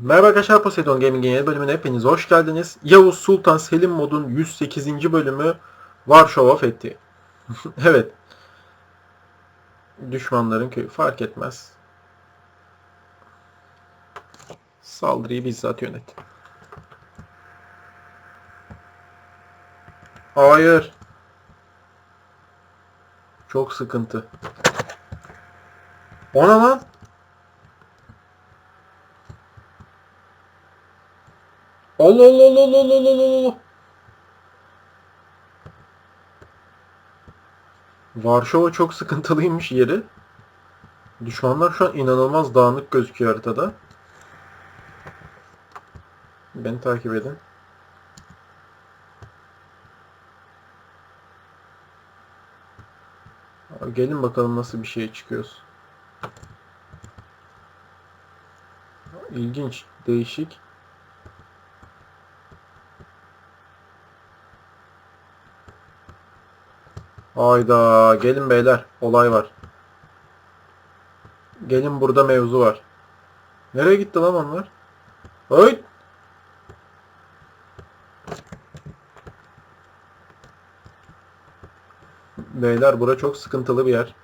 Merhaba arkadaşlar Poseidon Gaming'in yeni bölümüne hepiniz hoş geldiniz. Yavuz Sultan Selim modun 108. bölümü Varşova Fethi. evet. Düşmanların köyü fark etmez. Saldırıyı bizzat yönet. Hayır. Çok sıkıntı. O ne lan? Allah Allah Allah Allah Allah Allah Allah. Varşova çok sıkıntılıymış yeri. Düşmanlar şu an inanılmaz dağınık gözüküyor haritada. Beni takip edin. Gelin bakalım nasıl bir şeye çıkıyoruz. İlginç, değişik. Hayda gelin beyler olay var. Gelin burada mevzu var. Nereye gitti lan onlar? Hayt! Beyler bura çok sıkıntılı bir yer.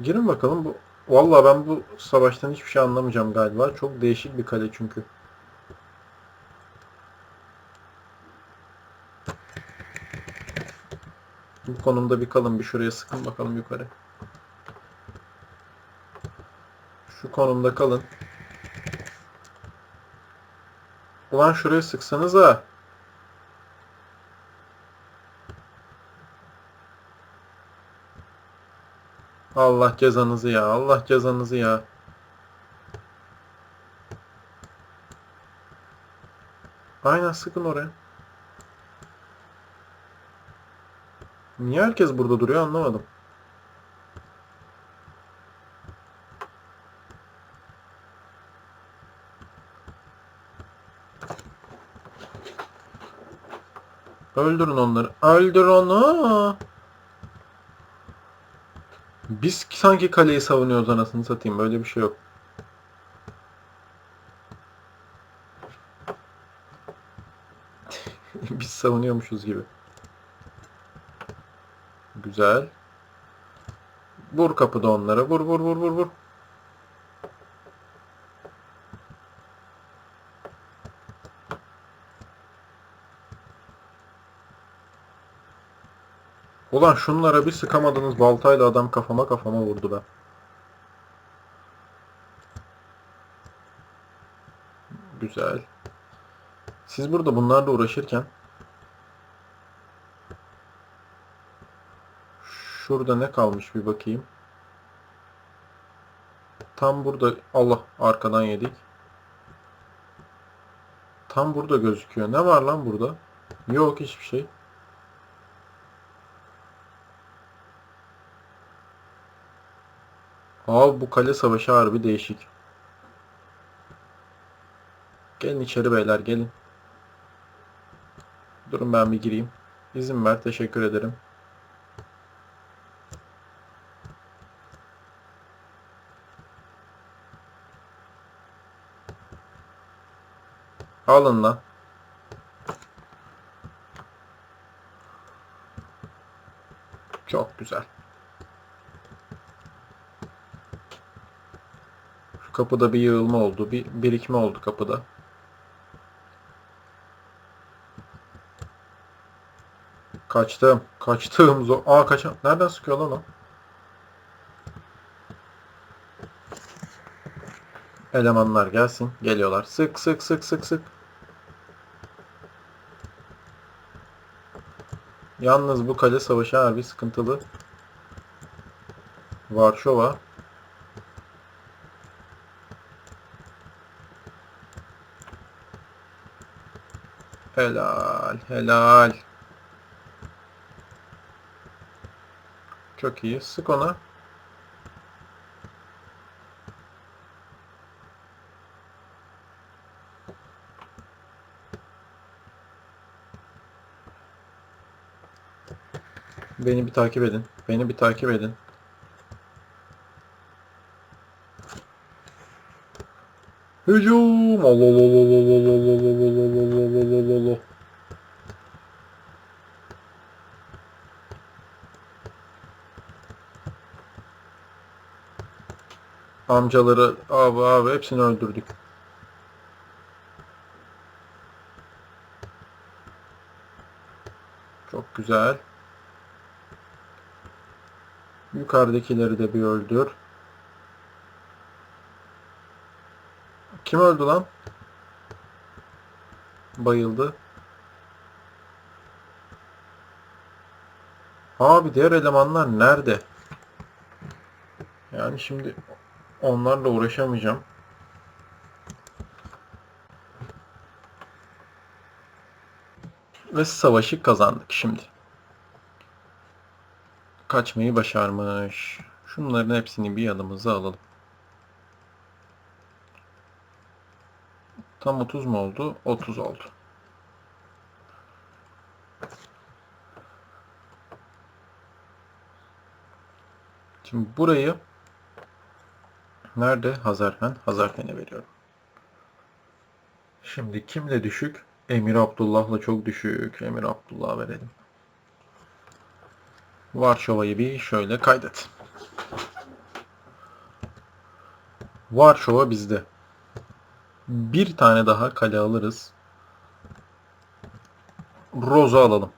Girin bakalım bu. Vallahi ben bu savaştan hiçbir şey anlamayacağım galiba. Çok değişik bir kale çünkü. Bu konumda bir kalın bir şuraya sıkın bakalım yukarı. Şu konumda kalın. Ulan şuraya sıksanıza. Allah cezanızı ya. Allah cezanızı ya. Aynen sıkın oraya. Niye herkes burada duruyor anlamadım. Öldürün onları. Öldür onu. Biz sanki kaleyi savunuyoruz anasını satayım. Böyle bir şey yok. Biz savunuyormuşuz gibi. Güzel. Vur kapıda onlara. Vur vur vur vur vur. Ulan şunlara bir sıkamadınız baltayla adam kafama kafama vurdu be. Güzel. Siz burada bunlarla uğraşırken Şurada ne kalmış bir bakayım. Tam burada Allah arkadan yedik. Tam burada gözüküyor. Ne var lan burada? Yok hiçbir şey. Abi bu kale savaşı harbi değişik. Gelin içeri beyler gelin. Durun ben bir gireyim. İzin ver teşekkür ederim. Alın lan. Çok güzel. Kapıda bir yığılma oldu. Bir birikme oldu kapıda. Kaçtım. Kaçtım. Zor. Aa kaçam. Nereden sıkıyor lan o? Elemanlar gelsin. Geliyorlar. Sık sık sık sık sık. Yalnız bu kale savaşı harbi sıkıntılı. Varşova. Helal, helal. Çok iyi. Sık ona. Beni bir takip edin. Beni bir takip edin. Hücum! Allah Allah Allah Allah Allah Allah Allah Allah Allah. Amcaları, abi abi hepsini öldürdük. Çok güzel. Yukarıdakileri de bir öldür. Kim öldü lan? Bayıldı. Abi diğer elemanlar nerede? Yani şimdi onlarla uğraşamayacağım. Ve savaşı kazandık şimdi. Kaçmayı başarmış. Şunların hepsini bir yanımıza alalım. Tam 30 mu oldu? 30 oldu. Şimdi burayı nerede? Hazarfen. Hazarfen'e veriyorum. Şimdi kimle düşük? Emir Abdullah'la çok düşük. Emir Abdullah'a verelim. Varşova'yı bir şöyle kaydet. Varşova bizde. Bir tane daha kale alırız. Roza alalım.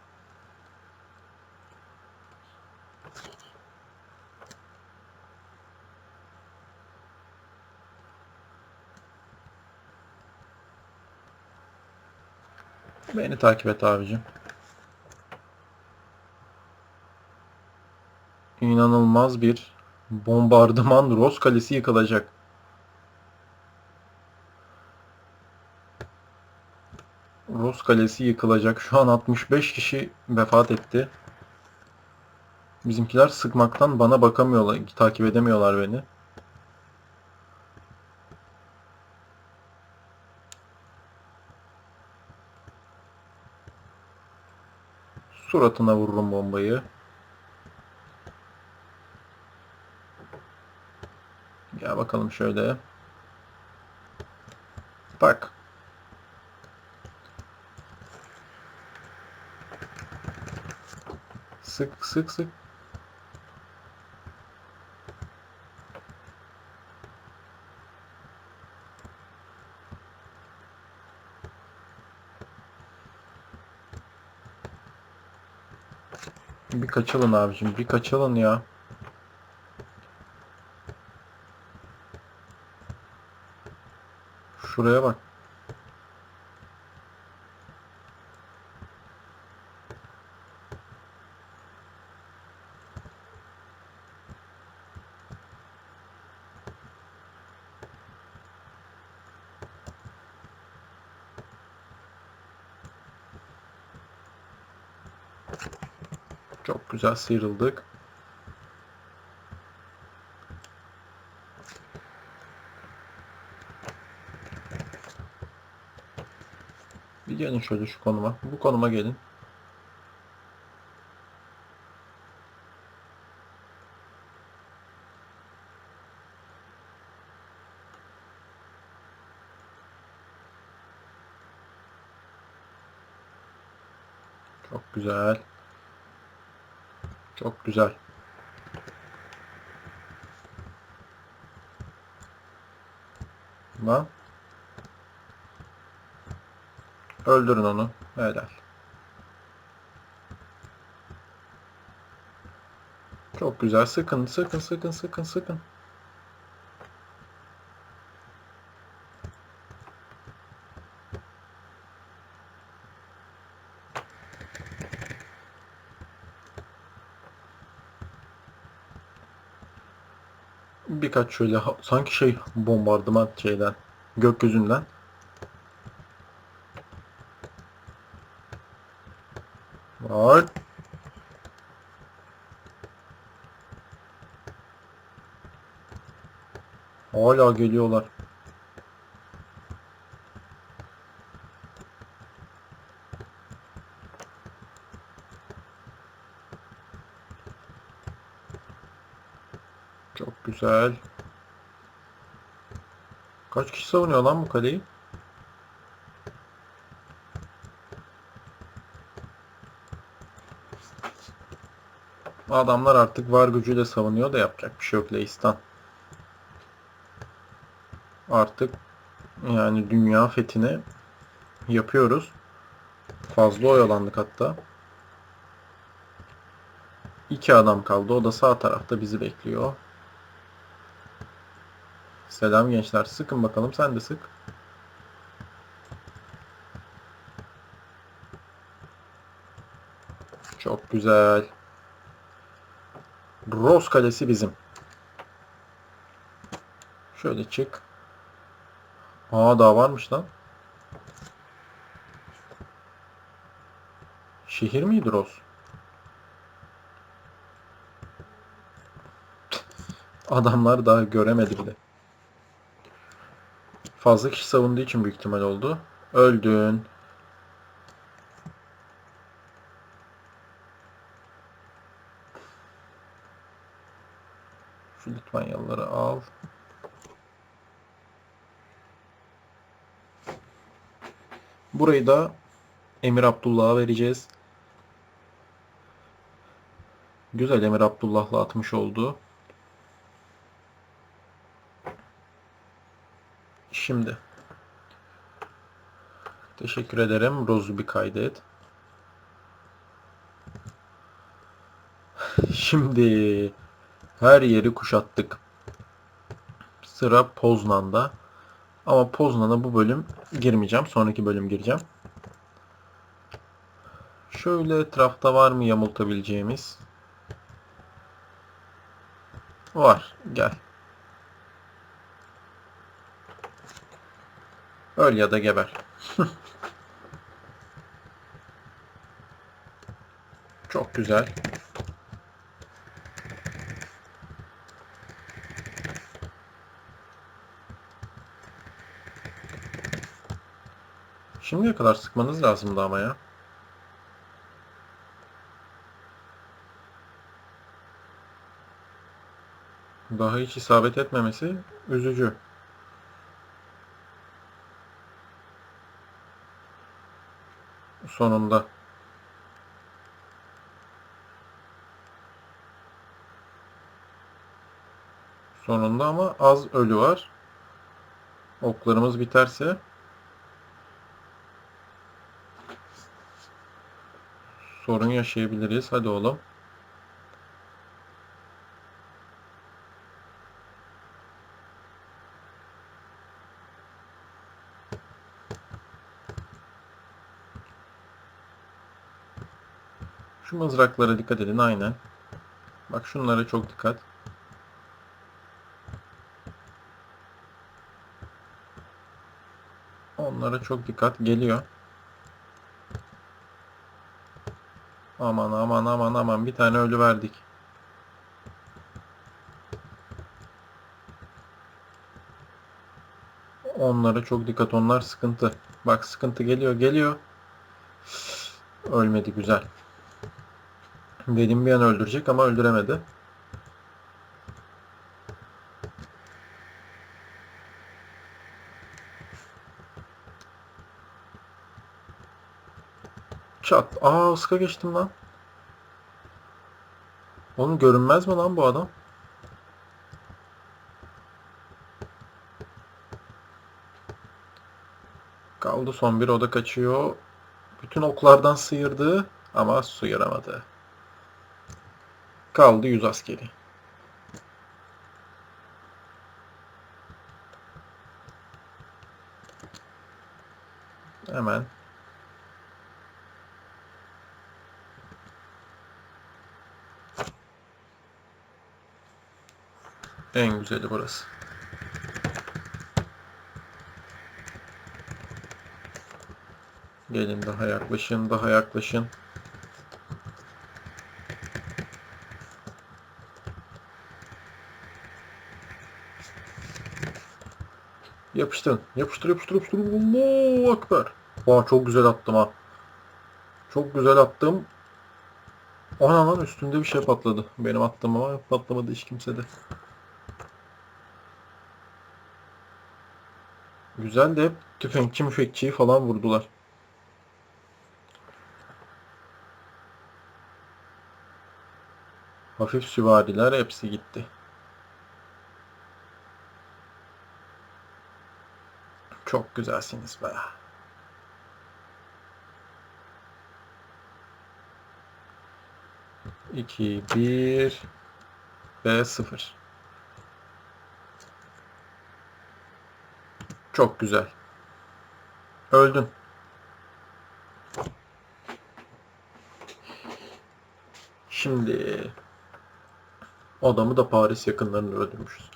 Beni takip et abicim. İnanılmaz bir bombardıman Ros Kalesi yıkılacak. Ros Kalesi yıkılacak. Şu an 65 kişi vefat etti. Bizimkiler sıkmaktan bana bakamıyorlar, takip edemiyorlar beni. Suratına vururum bombayı. Gel bakalım şöyle. Tak. Sık sık sık. Bir kaçalım abicim, bir kaçalım ya. Şuraya bak. Çok güzel sıyrıldık. Bir gelin şöyle şu konuma. Bu konuma gelin. Çok güzel. Çok güzel. Lan. Öldürün onu. Helal. Çok güzel. Sıkın, sıkın, sıkın, sıkın, sıkın. Birkaç şöyle sanki şey bombardıman şeyden gökyüzünden. Var. Hala geliyorlar. Çok güzel. Kaç kişi savunuyor lan bu kaleyi? Adamlar artık var gücüyle savunuyor da yapacak bir şey yok Leistan. Artık yani dünya fethini yapıyoruz. Fazla oyalandık hatta. İki adam kaldı. O da sağ tarafta bizi bekliyor. Selam gençler. Sıkın bakalım. Sen de sık. Çok güzel. Rose Kalesi bizim. Şöyle çık. Aa daha varmış lan. Şehir miydi Rose? Adamlar daha göremedi bile. Fazla kişi savunduğu için büyük ihtimal oldu. Öldün. Şu Litvanyalıları al. Burayı da Emir Abdullah'a vereceğiz. Güzel Emir Abdullah'la atmış oldu. Şimdi. Teşekkür ederim. Rozu bir kaydet. Şimdi her yeri kuşattık. Sıra Poznan'da. Ama Poznan'a bu bölüm girmeyeceğim. Sonraki bölüm gireceğim. Şöyle etrafta var mı yamultabileceğimiz? Var. Gel. Öl ya da geber. Çok güzel. Şimdiye kadar sıkmanız lazımdı ama ya. Daha hiç isabet etmemesi üzücü. Sonunda. Sonunda ama az ölü var. Oklarımız biterse sorun yaşayabiliriz. Hadi oğlum. Mızraklara dikkat edin aynen. Bak şunlara çok dikkat. Onlara çok dikkat geliyor. Aman aman aman aman bir tane ölü verdik. Onlara çok dikkat onlar sıkıntı. Bak sıkıntı geliyor geliyor. Ölmedi güzel. Benim bir an öldürecek ama öldüremedi. Çat. Aa ıska geçtim lan. Oğlum görünmez mi lan bu adam? Kaldı son bir o da kaçıyor. Bütün oklardan sıyırdı ama sıyıramadı. Kaldı 100 askeri. Hemen En güzeli burası. Gelin daha yaklaşın, daha yaklaşın. Yapıştırın. Yapıştır yapıştır yapıştır. Allahu Ekber. Vaa çok güzel attım ha. Çok güzel attım. Ana lan üstünde bir şey patladı. Benim attım ama patlamadı hiç kimse de. Güzel de hep tüfekçi müfekçiyi falan vurdular. Hafif süvariler hepsi gitti. Çok güzelsiniz be. İki, bir ve sıfır. Çok güzel. Öldün. Şimdi adamı da Paris yakınlarında öldürmüşüz.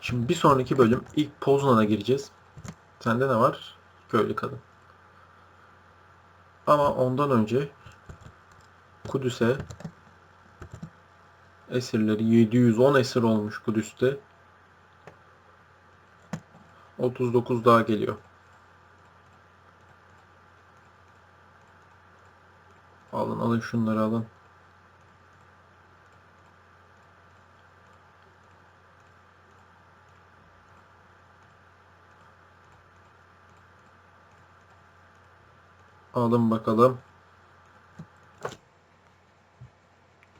Şimdi bir sonraki bölüm ilk Poznan'a gireceğiz. Sende ne var? Köylü kadın. Ama ondan önce Kudüs'e esirleri 710 esir olmuş Kudüs'te. 39 daha geliyor. Alın alın şunları alın. Alın bakalım.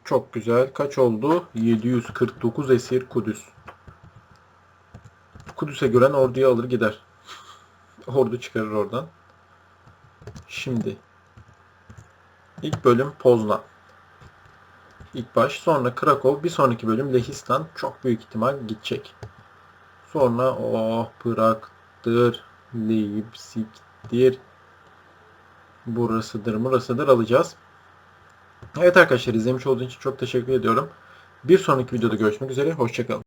Çok güzel. Kaç oldu? 749 esir Kudüs. Kudüs'e gören orduyu alır gider. Ordu çıkarır oradan. Şimdi ilk bölüm Poznan. İlk baş. Sonra Krakow. Bir sonraki bölüm Lehistan. Çok büyük ihtimal gidecek. Sonra oh Prag'dır. Leipzig'dir. Burasıdır, burasıdır alacağız. Evet arkadaşlar izlemiş olduğunuz için çok teşekkür ediyorum. Bir sonraki videoda görüşmek üzere. Hoşçakalın.